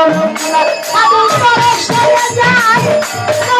সাধু করে সাধু করে সরে যায়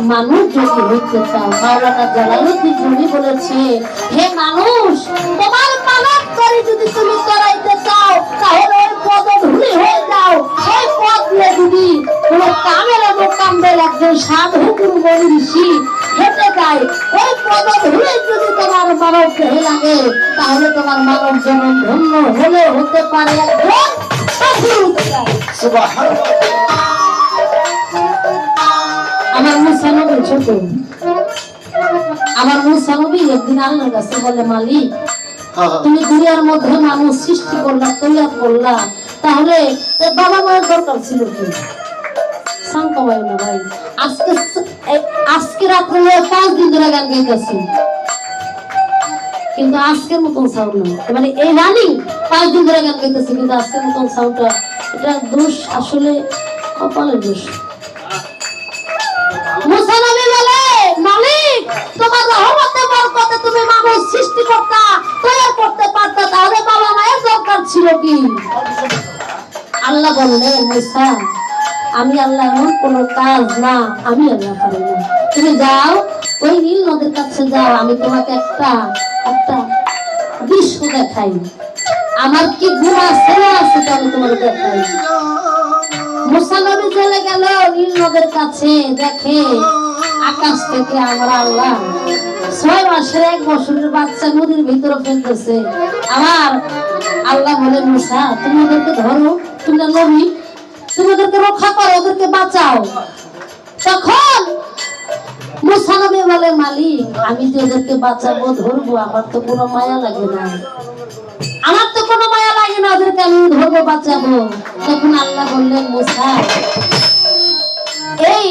মানুষ যদি হইতে চান মাওলানা জালালুদ্দিন রুমি বলেছে, হে মানুষ, তোমার মানব করে যদি তুমি করাইতে চাও, তাহলে ওই পদ ধুলি হয়ে যাও, ওই পদ যদি কোনো কামের এবং কামবেল একজন সাধু গুরু ঋষি হেঁটে যায়, ওই পদ ধুলে যদি তোমার মানব দেহে লাগে, তাহলে তোমার মানব জন্ম ধন্য হলে হতে পারে একজন সাধু আমার মুসানবী ছোট আমার মুসানবী একদিন আল্লাহর কাছে বলে মালিক তুমি দুনিয়ার মধ্যে মানুষ সৃষ্টি করলা তৈরি করলা তাহলে বাবা মায়ের দরকার ছিল কি? না ভাই আজকে আজকে রাত্রে পাঁচ দিন ধরে গান গাইতেছি। কিন্তু আজকের মতন সাউন্ড না মানে এই রানিং পাঁচ দিন ধরে গান গাইতেছি কিন্তু আজকের মতন সাউন্ডটা এটা দোষ আসলে কপালের দোষ। মুসা বলে, মালিক, তোমার রহমতে বরকতে তুমি মানুষ সৃষ্টি করতা তৈরি করতে পারতা, তাহলে বাবা মায়ের দরকার ছিল কি? আল্লাহ বললেন মুসা আমি আল্লাহ এমন কোন কাজ না, আমি আল্লাহ পারি না। তুমি যাও, ওই নীল নদীর কাছে যাও, আমি তোমাকে একটা একটা দৃশ্য দেখাই। আমার কি গুণ আছে, না আছে আমি তোমাকে দেখাই। মুসানবী চলে গেল নীল নদের কাছে, দেখে আকাশ থেকে আমরা আল্লাহ ছয় মাসের এক বছরের বাচ্চা নদীর ভিতরে ফেলতেছে। আমার আল্লাহ বলে, মুসা, তুমি ওদেরকে ধরো তুমি না নবী, তুমি ওদেরকে রক্ষা করো, ওদেরকে বাঁচাও। তখন মুসানবী বলে, মালিক, আমি যে ওদেরকে বাঁচাবো, ধরবো, আমার তো কোনো মায়া লাগে না। আমার তো কোনো মায়া লাগে না, ওদেরকে আমি ধরবো, বাঁচাবো। তখন আল্লাহ বললেন, মুসা এই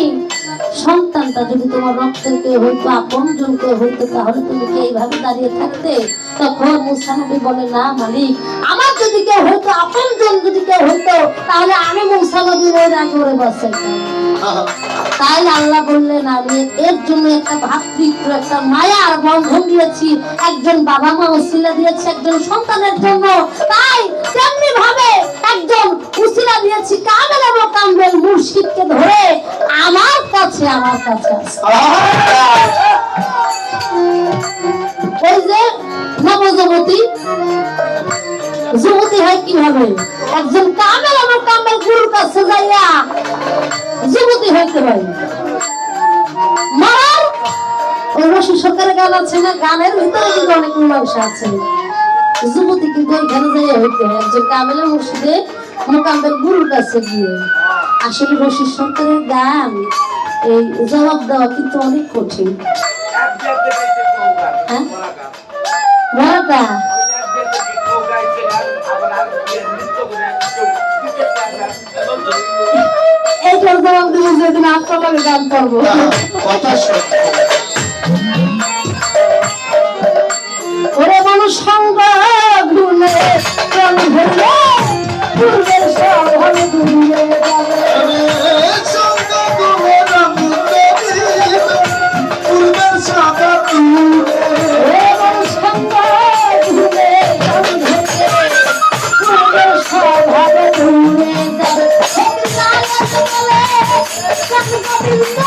সন্তানটা যদি তোমার রক্তের কেউ হইতো আপন জন কেউ হইতো, তাহলে তুমি কি এইভাবে দাঁড়িয়ে থাকতে? তখন মুসা নবী বলে, না মালিক, আমার যদি কেউ হইতো আপন জন যদি কেউ হইতো, তাহলে আমি মুসা নবী ওই ওরে বাঁচাইতাম তাই আল্লাহ বললেন, আমি এর জন্য একটা ভাতৃত্ব একটা মায়ার বন্ধন দিয়েছি। একজন বাবা মা উসিলা দিয়েছি একজন সন্তানের জন্য। তাই তেমনি ভাবে একজন উসিলা দিয়েছি কামেল এবং কামবেল মুর্শিদকে ধরে আমার কাছে আমার কাছে যুবতী হয় কীভাবে? একজন কামেল এবং কামেল গুরুর কাছে যাইয়া যুবতী হইতে পারে মারার ওই রশি সরকারের গান আছে না, গানের ভিতরে কিন্তু অনেক মীমাংসা আছে। যুবতী কিন্তু ওইখানে যাইয়া হইতে হয় একজন কামেলের মুর্শিদে মোকাম্বের গুরুর কাছে গিয়ে আসলে রশি সরকারের গান, এই জবাব দেওয়া কিন্তু অনেক কঠিন। হ্যাঁ? জবাব আত্মকালে গান করব। কথা ওরে মানুষ সঙ্গ গুনে প্রাণ ভরলে কাছে কবিন্দ